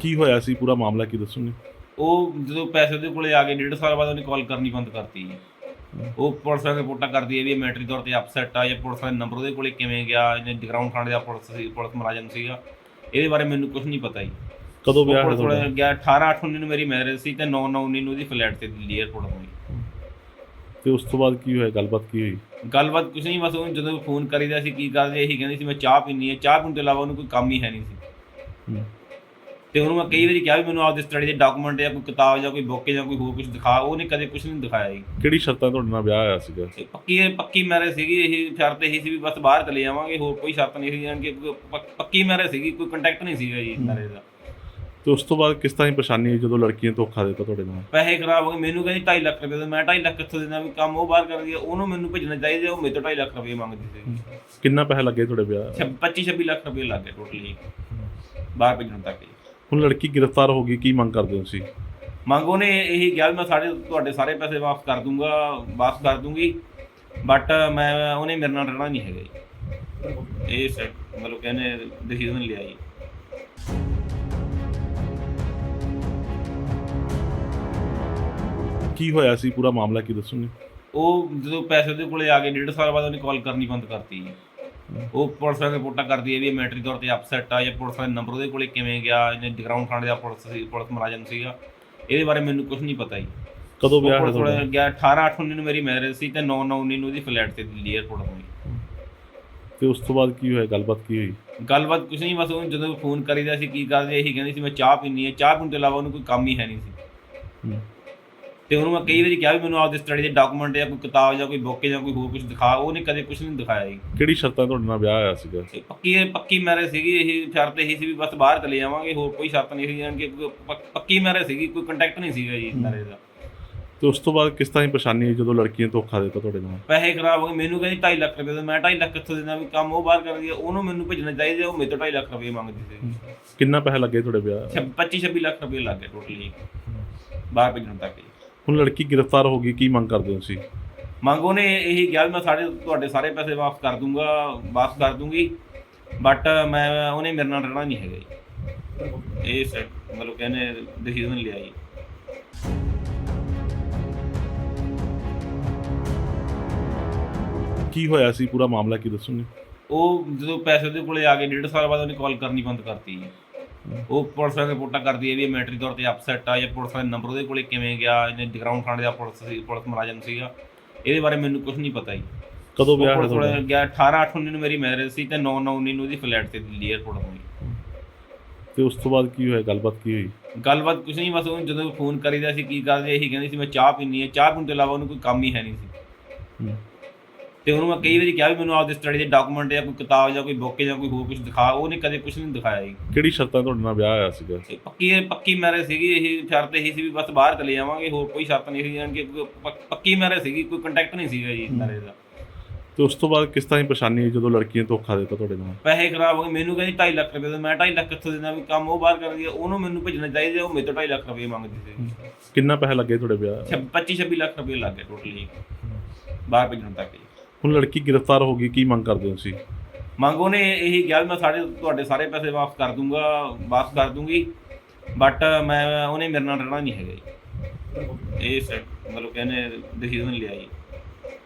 ਕੀ ਹੋਇਆ ਸੀ? ਪੂਰਾ ਮਾਮਲਾ ਕੀ ਦੱਸੋਗੇ ਉਹ ਜਦੋਂ ਪੈਸੇ ਦੇ ਕੋਲੇ ਆ ਗਏ ਡੇਢ ਸਾਲ ਬਾਅਦ ਉਹਨੇ ਕਾਲ ਕਰਨੀ ਬੰਦ ਕਰਤੀ। ਜੀ ਉਹ ਪੁਲਿਸ ਵਾਲੇ ਰਿਪੋਰਟਾਂ ਕਰਦੀ ਹੈ ਵੀ ਇਹ ਮੈਟਰੀ ਤੌਰ ਤੇ ਅਪਸੈਟ ਆ ਜਾਂ ਪੁਲਿਸ ਵਾਲੇ ਨੰਬਰ ਉਹਦੇ ਕੋਲੇ ਕਿਵੇਂ ਗਿਆ ਜਾਂ ਜਗਰਾਉਂ ਥਾਣੇ ਦਾ ਪੁਲਿਸ ਸੀ ਪੁਲਿਸ ਮੁਲਾਜ਼ਮ ਸੀਗਾ। ਇਹਦੇ ਬਾਰੇ ਮੈਨੂੰ ਕੁਝ ਨਹੀਂ ਪਤਾ ਜੀ। ਕਦੋਂ ਉਹ ਵਿਆਹ ਹੈ ਪੁਲਿਸ ਤੁਹਾਡਾ? ਗਿਆ 18 8 19 ਨੂੰ ਮੇਰੀ ਮੈਰਿਜ ਸੀ ਤੇ 9 9 19 ਨੂੰ ਉਹਦੀ ਫਲੈਟ ਤੇ ਦਿੱਲੀ 에ਅਰਪੋਰਟ ਹੋਈ ਤੇ ਉਸ ਤੋਂ ਬਾਅਦ ਕੀ ਹੋਇਆ? ਗੱਲਬਾਤ ਕੀ ਹੋਈ? ਗੱਲਬਾਤ ਕੁਝ ਨਹੀਂ ਬਸ ਉਹਨੂੰ ਜਦੋਂ ਫੋਨ ਕਰੀਦਾ ਸੀ ਕੀ ਕਰਦੇ ਇਹੀ ਕਹਿੰਦੀ ਸੀ ਮੈਂ ਚਾਹ ਪੀਣੀ ਹੈ ਚਾਹ ਪੀਣ ਤੋਂ ਇਲਾਵਾ ਉਹਨੂੰ ਕੋਈ ਕੰਮ ਹੀ ਹੈ ਨਹੀਂ ਸੀ। ਤੇ ਉਹਨੂੰ ਮੈਂ ਕਈ ਵਾਰੀ ਕਿਹਾ ਵੀ ਮੈਨੂੰ ਆਪਦੇ ਸਟੱਡੀ ਦੇ ਡਾਕੂਮੈਂਟ ਜਾਂ ਕੋਈ ਕਿਤਾਬ ਜਾਂ ਕੋਈ ਬੁੱਕ ਜਾਂ ਕੋਈ ਹੋਰ ਕੁਝ ਦਿਖਾ ਉਹਨੇ ਕਦੇ ਕੁਝ ਨਹੀਂ ਦਿਖਾਇਆ ਜੀ। ਕਿਹੜੀ ਸ਼ਰਤਾਂ ਤੁਹਾਡੇ ਨਾਲ ਵਿਆਹ ਹੋਇਆ ਸੀਗਾ? ਤੇ ਪੱਕੀ ਪੱਕੀ ਮੈਰਿਜ ਸੀਗੀ ਇਹ ਸ਼ਰਤ ਇਹੀ ਸੀ ਵੀ ਬਸ ਬਾਹਰ ਚਲੇ ਜਾਵਾਂਗੇ ਹੋਰ ਕੋਈ ਸ਼ਰਤ ਨਹੀਂ ਸੀ ਜਾਨ ਕਿ ਪੱਕੀ ਮੈਰਿਜ ਸੀਗੀ ਕੋਈ ਕੰਟੈਕਟ ਨਹੀਂ ਸੀਗਾ ਜੀ ਮੈਰਿਜ ਦਾ। ਤੇ ਉਸ ਤੋਂ ਬਾਅਦ ਕਿਸ ਤਰ੍ਹਾਂ ਦੀ ਪਰੇਸ਼ਾਨੀ ਆਈ ਜਦੋਂ ਲੜਕੀ ਨੇ ਧੋਖਾ ਦਿੱਤਾ ਤੁਹਾਡੇ ਨਾਲ? ਪੈਸੇ ਖਰਾਬ ਹੋ ਗਏ ਮੈਨੂੰ ਕਹਿੰਦੀ 2.5 ਲੱਖ ਰੁਪਏ ਦੇ ਮੈਂ 2.5 ਲੱਖ ਕਿੱਥੋਂ ਦੇਣਾ ਵੀ ਕੰਮ ਉਹ ਬਾਹਰ ਕਰਦੀ ਹੈ ਉਹਨੂੰ ਮੈਨੂੰ ਭੇਜਣਾ ਚਾਹੀਦਾ ਉਹ ਮੇਰੇ ਤੋਂ 2.5 ਲੱਖ ਰੁਪਏ ਮੰਗਦੀ ਸੀ। ਕਿੰਨਾ ਪੈਸਾ ਲੱਗੇ ਤੁਹਾਡੇ ਵਿਆਹ? 25 26 ਲੱਖ ਰੁਪਏ ਲੱਗ ਟੋਟਲੀ ਬਾਹਰ ਭੇਜਣ ਤੱਕ ਜੀ। ਹੁਣ ਲੜਕੀ ਗ੍ਰਿਫਤਾਰ ਹੋ ਗਈ ਕੀ ਮੰਗ ਕਰਦੇ ਹੋ ਤੁਸੀਂ? ਮੰਗ ਉਹਨੇ ਇਹੀ ਕਿਹਾ ਵੀ ਮੈਂ ਸਾਡੇ ਤੁਹਾਡੇ ਸਾਰੇ ਪੈਸੇ ਵਾਪਸ ਕਰ ਦੂੰਗਾ ਵਾਪਸ ਕਰ ਦੂੰਗੀ ਬਟ ਮੈਂ ਉਹਨੇ ਮੇਰੇ ਨਾਲ ਰਹਿਣਾ ਨਹੀਂ ਹੈਗਾ ਜੀ। ਇਹ ਸੈਟ ਮਤਲਬ ਕਹਿੰਦੇ ਡਿਸੀਜਨ ਲਿਆ ਜੀ। ਕੀ ਹੋਇਆ ਸੀ? ਪੂਰਾ ਮਾਮਲਾ ਕੀ ਦੱਸੋਗੇ? ਉਹ ਜਦੋਂ ਪੈਸੇ ਦੇ ਕੋਲੇ ਆ ਗਏ ਡੇਢ ਸਾਲ ਬਾਅਦ ਉਹਨੇ ਕਾਲ ਕਰਨੀ ਬੰਦ ਕਰਤੀ ਜੀ। ਉਹ ਪੁਲਿਸ ਵਾਲੇ ਰਿਪੋਰਟਾਂ ਕਰਦੀ ਹੈ ਵੀ ਮੈਟਰੀ ਤੌਰ ਤੇ ਅਪਸੈਟ ਆ ਜਾਂ ਪੁਲਿਸ ਵਾਲੇ ਨੰਬਰ ਉਹਦੇ ਕੋਲੇ ਕਿਵੇਂ ਗਿਆ ਜਾਂ ਜਗਰਾਉਂ ਥਾਣੇ ਦਾ ਪੁਲਿਸ ਸੀ ਪੁਲਿਸ ਮੁਲਾਜ਼ਮ ਸੀਗਾ। ਇਹਦੇ ਬਾਰੇ ਮੈਨੂੰ ਕੁਝ ਨਹੀਂ ਪਤਾ ਜੀ। ਕਦੋਂ ਵਿਆਹ ਹੈ ਪੁਲਿਸ ਤੁਹਾਡਾ? ਗਿਆ 18 8 19 ਨੂੰ ਮੇਰੀ ਮੈਰਿਜ ਸੀ ਤੇ 9 9 19 ਨੂੰ ਉਹਦੀ ਫਲੈਟ ਤੇ ਦਿੱਲੀ 에ਅਰਪੋਰਟ ਹੋਈ ਤੇ ਉਸ ਤੋਂ ਬਾਅਦ ਕੀ ਹੋਇਆ? ਗੱਲਬਾਤ ਕੀ ਹੋਈ? ਗੱਲਬਾਤ ਕੁਝ ਨਹੀਂ ਬਸ ਉਹਨੂੰ ਜਦੋਂ ਫੋਨ ਕਰੀਦਾ ਸੀ ਕੀ ਕਰਦੇ ਇਹੀ ਕਹਿੰਦੀ ਸੀ ਮੈਂ ਚਾਹ ਪੀਣੀ ਹੈ। ਚਾਹ ਪੀਣ ਤੋਂ ਇਲਾਵਾ ਉਹਨੂੰ ਕੋਈ ਕੰਮ ਹੀ ਹੈ ਨਹੀਂ ਸੀ। ਤੇ ਉਹਨੂੰ ਮੈਂ ਕਈ ਵਾਰੀ ਕਿਹਾ ਵੀ ਮੈਨੂੰ ਆਪਦੇ ਸਟੱਡੀ ਦੇ ਡਾਕੂਮੈਂਟ ਜਾਂ ਕੋਈ ਕਿਤਾਬ ਜਾਂ ਕੋਈ ਬੁੱਕ ਜਾਂ ਕੋਈ ਹੋਰ ਕੁਝ ਦਿਖਾ ਉਹਨੇ ਕਦੇ ਕੁਝ ਨਹੀਂ ਦਿਖਾਇਆ ਜੀ। ਕਿਹੜੀ ਸ਼ਰਤਾਂ ਤੁਹਾਡੇ ਨਾਲ ਵਿਆਹ ਹੋਇਆ ਸੀਗਾ? ਤੇ ਪੱਕੀ ਪੱਕੀ ਮੈਰਿਜ ਸੀਗੀ ਇਹ ਸ਼ਰਤ ਇਹੀ ਸੀ ਵੀ ਬਸ ਬਾਹਰ ਚਲੇ ਜਾਵਾਂਗੇ ਹੋਰ ਕੋਈ ਸ਼ਰਤ ਨਹੀਂ ਸੀ ਜਾਨ ਕਿ ਪੱਕੀ ਮੈਰਿਜ ਸੀਗੀ ਕੋਈ ਕੰਟੈਕਟ ਨਹੀਂ ਸੀਗਾ ਜੀ ਮੈਰਿਜ ਦਾ। ਤੇ ਉਸ ਤੋਂ ਬਾਅਦ ਕਿਸ ਤਰ੍ਹਾਂ ਦੀ ਪਰੇਸ਼ਾਨੀ ਆਈ ਜਦੋਂ ਲੜਕੀ ਨੇ ਧੋਖਾ ਦਿੱਤਾ ਤੁਹਾਡੇ ਨਾਲ? ਪੈਸੇ ਖਰਾਬ ਹੋ ਗਏ ਮੈਨੂੰ ਕਹਿੰਦੀ 2.5 ਲੱਖ ਰੁਪਏ ਦੇ ਮੈਂ 2.5 ਲੱਖ ਕਿੱਥੋਂ ਦੇਣਾ ਵੀ ਕੰਮ ਉਹ ਬਾਹਰ ਕਰਦੀ ਹੈ ਉਹਨੂੰ ਮੈਨੂੰ ਭੇਜਣਾ ਚਾਹੀਦਾ ਉਹ ਮੇਰੇ ਤੋਂ 2.5 ਲੱਖ ਰੁਪਏ ਮੰਗਦੀ ਸੀ। ਕਿੰਨਾ ਪੈਸਾ ਲੱਗੇ ਤੁਹਾਡੇ ਵਿਆਹ? 25 26 ਲੱਖ ਰੁਪਏ ਲੱਗ ਟੋਟਲੀ ਬਾਹਰ ਭੇਜਣ ਤੱਕ ਜੀ। ਹੁਣ ਲੜਕੀ ਗ੍ਰਿਫਤਾਰ ਹੋ ਗਈ ਕੀ ਮੰਗ ਕਰਦੇ ਹੋ ਤੁਸੀਂ? ਮੰਗ ਉਹਨੇ ਇਹੀ ਕਿਹਾ ਵੀ ਮੈਂ ਸਾਡੇ ਤੁਹਾਡੇ ਸਾਰੇ ਪੈਸੇ ਵਾਪਸ ਕਰ ਦੂੰਗਾ ਵਾਪਸ ਕਰ ਦੂੰਗੀ ਬਟ ਮੈਂ ਉਹਨੇ ਮੇਰੇ ਨਾਲ ਰਹਿਣਾ ਨਹੀਂ ਹੈਗਾ ਜੀ। ਇਹ ਸੈਟ ਮਤਲਬ ਕਹਿੰਦੇ ਡਿਸੀਜਨ ਲਿਆ ਜੀ। ਕੀ ਹੋਇਆ ਸੀ? ਪੂਰਾ ਮਾਮਲਾ ਕੀ ਦੱਸੋਗੇ? ਉਹ ਜਦੋਂ ਪੈਸੇ ਦੇ ਕੋਲੇ ਆ ਗਏ ਡੇਢ ਸਾਲ ਬਾਅਦ ਉਹਨੇ ਕਾਲ ਕਰਨੀ ਬੰਦ ਕਰਤੀ ਜੀ। ਉਹ ਪੁਲਿਸ ਵਾਲੇ ਰਿਪੋਰਟਾਂ ਕਰਦੀ ਹੈ ਵੀ ਇਹ ਮੈਟਰੀ ਤੌਰ ਤੇ ਅਪਸੈਟ ਆ ਜਾਂ ਪੁਲਿਸ ਵਾਲੇ ਨੰਬਰ ਉਹਦੇ ਕੋਲੇ ਕਿਵੇਂ ਗਿਆ ਜਾਂ ਜਗਰਾਉਂ ਥਾਣੇ ਦਾ ਪੁਲਿਸ ਸੀ ਪੁਲਿਸ ਮੁਲਾਜ਼ਮ ਸੀਗਾ। ਇਹਦੇ ਬਾਰੇ ਮੈਨੂੰ ਕੁਝ ਨਹੀਂ ਪਤਾ ਜੀ। ਕਦੋਂ ਉਹ ਵਿਆਹ ਹੈ ਪੁਲਿਸ ਤੁਹਾਡਾ ਵਾਲੇ ਗਿਆ 18 8 19 ਨੂੰ ਮੇਰੀ ਮੈਰਿਜ ਸੀ ਤੇ 9 9 19 ਨੂੰ ਉਹਦੀ ਫਲੈਟ ਤੇ ਦਿੱਲੀ 에ਅਰਪੋਰਟ ਹੋਈ ਤੇ ਉਸ ਤੋਂ ਬਾਅਦ ਕੀ ਹੋਇਆ? ਗੱਲਬਾਤ ਕੀ ਹੋਈ? ਗੱਲਬਾਤ ਕੁਝ ਨਹੀਂ ਬਸ ਉਹਨੂੰ ਜਦੋਂ ਫੋਨ ਕਰੀਦਾ ਸੀ ਕੀ ਕਰਦੇ ਇਹੀ ਕਹਿੰਦੀ ਸੀ ਮੈਂ ਚਾਹ ਪੀਣੀ ਹੈ। ਚਾਹ ਪੀਣ ਤੋਂ ਇਲਾਵਾ ਉਹਨੂੰ ਕੋਈ ਕੰਮ ਹੀ ਹੈ ਨਹੀਂ ਸੀ। ਤੇ ਉਹਨੂੰ ਮੈਂ ਕਈ ਵਾਰੀ ਕਿਹਾ ਵੀ ਮੈਨੂੰ ਆਪਦੇ ਸਟੱਡੀ ਦੇ ਡਾਕੂਮੈਂਟ ਜਾਂ ਕੋਈ ਕਿਤਾਬ ਜਾਂ ਕੋਈ ਬੁੱਕ ਜਾਂ ਕੋਈ ਹੋਰ ਕੁਝ ਦਿਖਾ ਉਹਨੇ ਕਦੇ ਕੁਝ ਨਹੀਂ ਦਿਖਾਇਆ ਜੀ। ਕਿਹੜੀ ਸ਼ਰਤਾਂ ਤੁਹਾਡੇ ਨਾਲ ਵਿਆਹ ਹੋਇਆ ਸੀਗਾ? ਤੇ ਪੱਕੀ ਪੱਕੀ ਮੈਰਿਜ ਸੀਗੀ ਇਹ ਸ਼ਰਤ ਇਹੀ ਸੀ ਵੀ ਬਸ ਬਾਹਰ ਚਲੇ ਜਾਵਾਂਗੇ ਹੋਰ ਕੋਈ ਸ਼ਰਤ ਨਹੀਂ ਸੀ ਜਾਨ ਕਿ ਪੱਕੀ ਮੈਰਿਜ ਸੀਗੀ ਕੋਈ ਕੰਟੈਕਟ ਨਹੀਂ ਸੀਗਾ ਜੀ ਮੈਰਿਜ ਦਾ। ਤੇ ਉਸ ਤੋਂ ਬਾਅਦ ਕਿਸ ਤਰ੍ਹਾਂ ਦੀ ਪਰੇਸ਼ਾਨੀ ਆਈ ਜਦੋਂ ਲੜਕੀ ਨੇ ਧੋਖਾ ਦਿੱਤਾ ਤੁਹਾਡੇ ਨਾਲ? ਪੈਸੇ ਖਰਾਬ ਹੋ ਗਏ ਮੈਨੂੰ ਕਹਿੰਦੀ 2.5 ਲੱਖ ਰੁਪਏ ਦੇ ਮੈਂ 2.5 ਲੱਖ ਕਿੱਥੋਂ ਦੇਣਾ ਵੀ ਕੰਮ ਉਹ ਬਾਹਰ ਕਰਦੀ ਹੈ ਉਹਨੂੰ ਮੈਨੂੰ ਭੇਜਣਾ ਚਾਹੀਦਾ ਉਹ ਮੇਰੇ ਤੋਂ 2.5 ਲੱਖ ਰੁਪਏ ਮੰਗਦੀ ਸੀ। ਕਿੰਨਾ ਪੈਸਾ ਲੱਗੇ ਤੁਹਾਡੇ ਵਿਆਹ? 25 26 ਲੱਖ ਰੁਪਏ ਲੱਗ ਟੋਟਲੀ। ਬਾਹਰ ਭੇਜਣ ਤੱਕ ਜੀ। ਹੁਣ ਲੜਕੀ ਗ੍ਰਿਫਤਾਰ ਹੋ ਗਈ, ਕੀ ਮੰਗ ਕਰਦੇ ਹੋ ਤੁਸੀਂ? ਮੰਗ ਉਹਨੇ ਇਹੀ ਕਿਹਾ ਵੀ ਮੈਂ ਸਾਡੇ ਤੁਹਾਡੇ ਸਾਰੇ ਪੈਸੇ ਵਾਪਸ ਕਰ ਦੂੰਗਾ, ਵਾਪਸ ਕਰ ਦੂੰਗੀ ਬਟ ਮੈਂ, ਉਹਨੇ ਮੇਰੇ ਨਾਲ ਰਹਿਣਾ ਨਹੀਂ ਹੈਗਾ ਜੀ। ਇਹ ਸੈਟ ਮਤਲਬ ਕਹਿੰਦੇ ਡਿਸੀਜਨ ਲਿਆ ਜੀ।